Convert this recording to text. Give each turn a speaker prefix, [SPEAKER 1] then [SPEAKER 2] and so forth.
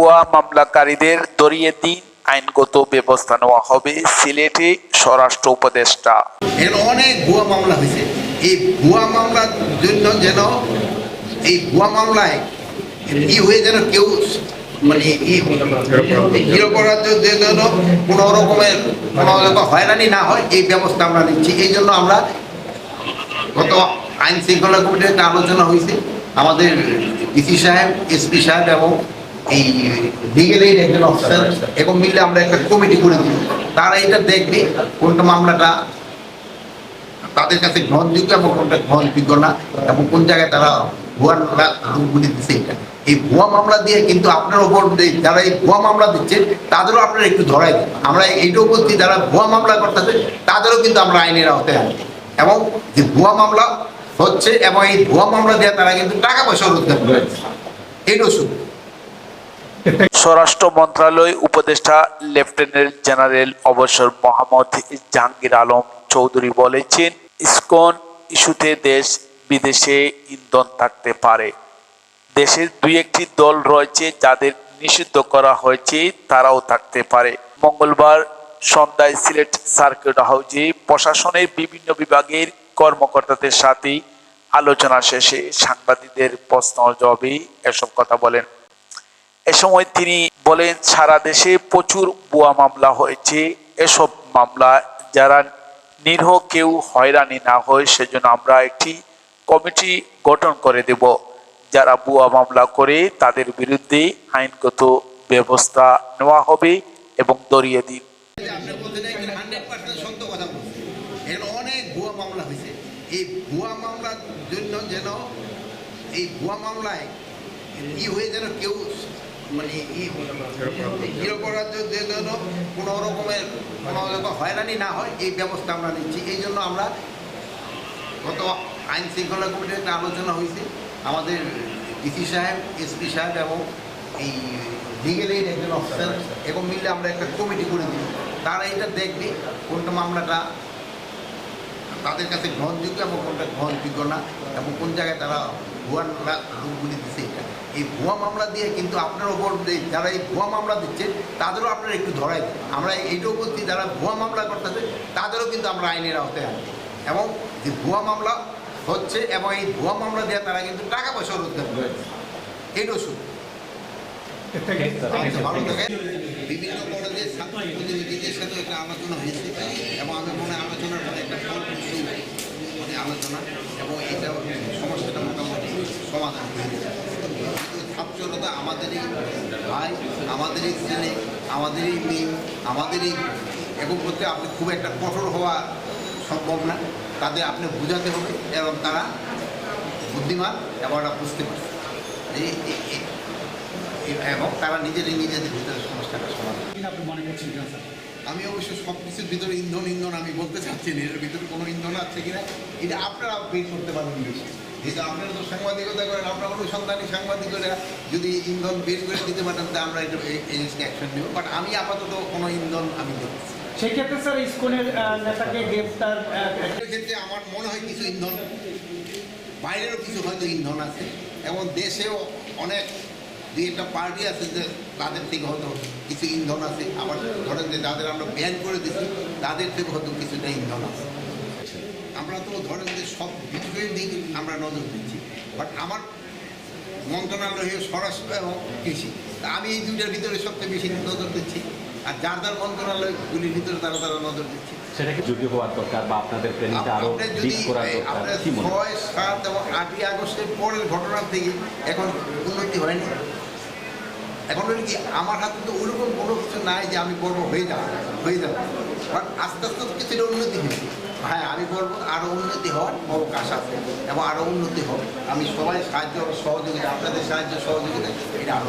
[SPEAKER 1] ভুয়া মামলাকারীদের দরিয়ে দিন আইনগত ব্যবস্থা নেওয়া হবে সিলেটে স্বরাষ্ট্র উপদেষ্টা।
[SPEAKER 2] এখানে অনেক ভুয়া মামলা হয়েছে। এই ভুয়া মামলার জন্য যেন এই ভুয়া মামলায় কি হয়ে যেন কেউ মানে কোনো রকমের হয়রানি না হয়, এই ব্যবস্থা আমরা নিচ্ছি। এই জন্য আমরা গত আইন শৃঙ্খলা কমিটির আলোচনা হয়েছে। আমাদের ডিসি সাহেব, এসপি সাহেব এবং এই এইড একজন অফিসার এবং মিলে আমরা একটা কমিটি করে দিই তারা এটা দেখবে, কোনটা মামলাটা তাদের কাছে গ্রহণযোগ্য এবং কোনটা গ্রহণযোগ্য না, এবং কোন জায়গায় তারা ভুয়া মামলা দিচ্ছে এই ভুয়া মামলা দিয়ে কিন্তু আপনার ওপর যারা এই ভুয়া মামলা দিচ্ছে, তাদেরও আপনারা একটু ধরাই দেন। আমরা এইটাও বলছি, যারা ভুয়া মামলা করতেছে, তাদেরও কিন্তু আমরা আইনের আওতায় আনি এবং যে ভুয়া মামলা হচ্ছে এবং এই ভুয়া মামলা দিয়ে তারা কিন্তু টাকা পয়সা রোজগার করে। এটাও শুধু।
[SPEAKER 1] স্বরাষ্ট্র মন্ত্রণালয় উপদেষ্টা লেফটেন্যান্ট জেনারেল অবসর মোহাম্মদ জাহাঙ্গীর আলম চৌধুরী বলেছেন, ইসকন ইস্যুতে দেশ বিদেশে ইন্ধন থাকতে পারে। দেশের দুই একটি দল রয়েছে যাদের নিষিদ্ধ করা হয়েছে, তারাও থাকতে পারে। মঙ্গলবার সন্ধ্যায় সিলেট সার্কিট হাউজে প্রশাসনের বিভিন্ন বিভাগের কর্মকর্তাদের সাথে আলোচনা শেষে সাংবাদিকদের প্রশ্ন জবাবে এসব কথা বলেন। এ সময় তিনি বলেন, সারা দেশে প্রচুর ভুয়া মামলা হয়েছে। এসব মামলা যারা নিরহ কেউ হয়রানি না হয়, সেজন্য আমরা একটি কমিটি গঠন করে দেব। যারা বুয়া মামলা করে, তাদের বিরুদ্ধে আইনগত ব্যবস্থা নেওয়া হবে এবং দরিয়ে দিন।
[SPEAKER 2] এই ভুয়া জন্য যেন, এই ভুয়া মামলায় কি হয়ে যেন কেউ মানে কোনো রকমের, কোনো হয়রানি না হয়, এই ব্যবস্থা আমরা নিচ্ছি। এই জন্য আমরা গত আইন শৃঙ্খলা কমিটির একটা আলোচনা হয়েছে। আমাদের ডিসি সাহেব, এসপি সাহেব এবং এই লিগেল এইড একজন এবং মিলে আমরা একটা কমিটি করে তারা এটা দেখবে, কোনটা মামলাটা তাদের কাছে গ্রহণযোগ্য এবং কোনটা গ্রহণযোগ্য না এবং কোন জায়গায় তারা ভুয়া মামলা রূপগুলি দিচ্ছে এটা। এই ভুয়া মামলা দিয়ে কিন্তু আপনার ওপর যারা এই ভুয়া মামলা দিচ্ছে তাদেরও আপনারা একটু ধরাই আমরা এইটাও বলছি যারা ভুয়া মামলা করতেছে তাদেরও কিন্তু আমরা আইনের আওতায় আনি এবং যে ভুয়া মামলা হচ্ছে এবং এই ভুয়া মামলা দিয়ে তারা কিন্তু টাকা পয়সা রোজগার করে এটাও শুধু। ভালো। বিভিন্ন কলেজের ছাত্র প্রতিনিধিদের সাথে একটা আলোচনা হয়েছে। এবং আমি মনে হয় আলোচনার পরে একটা মানে আলোচনা। এবং এটা সমস্যাটা মোটামুটি সমাধান ছাত্ররা আমাদেরই ভাই আমাদেরই ছেলে আমাদেরই মেয়ে আমাদেরই এবং করতে আপনি খুব একটা কঠোর হওয়া সম্ভব না। তাদের আপনি বোঝাতে হবে এবং তারা বুদ্ধিমান এবং বুঝতে পারে। এবং তারা নিজেরই নিজেদের ভিতরে সমস্যাটা সমাধান
[SPEAKER 3] মনে
[SPEAKER 2] আমি অবশ্য সব কিছুর ভিতরে ইন্ধন ইন্ধন আমি বলতে চাচ্ছি না। এর ভিতরে কোনো ইন্ধন আছে কিনা এটা আপনারা বের করতে পারবেন বেশি। যেহেতু আপনারা তো সাংবাদিকতা করেন আপনারা অনুসন্ধানী সাংবাদিকরা যদি ইন্ধন বের করে দিতে পারেন তা আমরা এটা এই জিনিসটা অ্যাকশন নেব। বাট আমি আপাতত কোনো ইন্ধন আমি দেখছি
[SPEAKER 3] সেক্ষেত্রে স্যার ইস্কনের নেতাকে গ্রেফতার
[SPEAKER 2] ক্ষেত্রে আমার মনে হয় কিছু ইন্ধন বাইরেরও কিছু হয়তো ইন্ধন আছে এবং দেশেও অনেক দুই একটা পার্টি আছে যে তাদের থেকে হয়তো কিছু ইন্ধন আছে। আবার ধরেন যে যাদের আমরা ব্যান করে দিচ্ছি তাদের থেকে হয়তো কিছুটা ইন্ধন আছে। আমরা তো ধরেন যে সব বিষয়ের দিকে আমরা নজর দিচ্ছি। বাট আমার মন্ত্রণালয় স্বরাষ্ট্র এবং কৃষি তা আমি এই দুইটার ভিতরে সবচেয়ে বেশি নজর দিচ্ছি। আর যার যার মন্ত্রণালয়গুলির ভিতরে তারা তারা নজর দিচ্ছে।
[SPEAKER 4] সেটাকে যুদ্ধ হওয়ার দরকার বা আপনাদের প্ল্যানিংটা আরও
[SPEAKER 2] আপনার
[SPEAKER 4] ডিপ
[SPEAKER 2] যদি
[SPEAKER 4] করার
[SPEAKER 2] এই
[SPEAKER 4] দরকার কি মনে হয়?
[SPEAKER 2] ছয় সাত এবং আটই আগস্টের পরের ঘটনার থেকে এখন উন্নতি হয়নি। এখন কি আমার হাতে তো ওরকম কোনো কিছু নাই যে আমি করব হয়ে যাব হয়ে যাব। বাট আস্তে আস্তে কিছুটা উন্নতি হয়েছে। হ্যাঁ আমি বলব আরও উন্নতি হওয়ার অবকাশ আছে এবং আরও উন্নতি হবে। আমি সবাই সাহায্য, সহযোগিতা, আপনাদের সাহায্য, সহযোগিতা, এটা আরও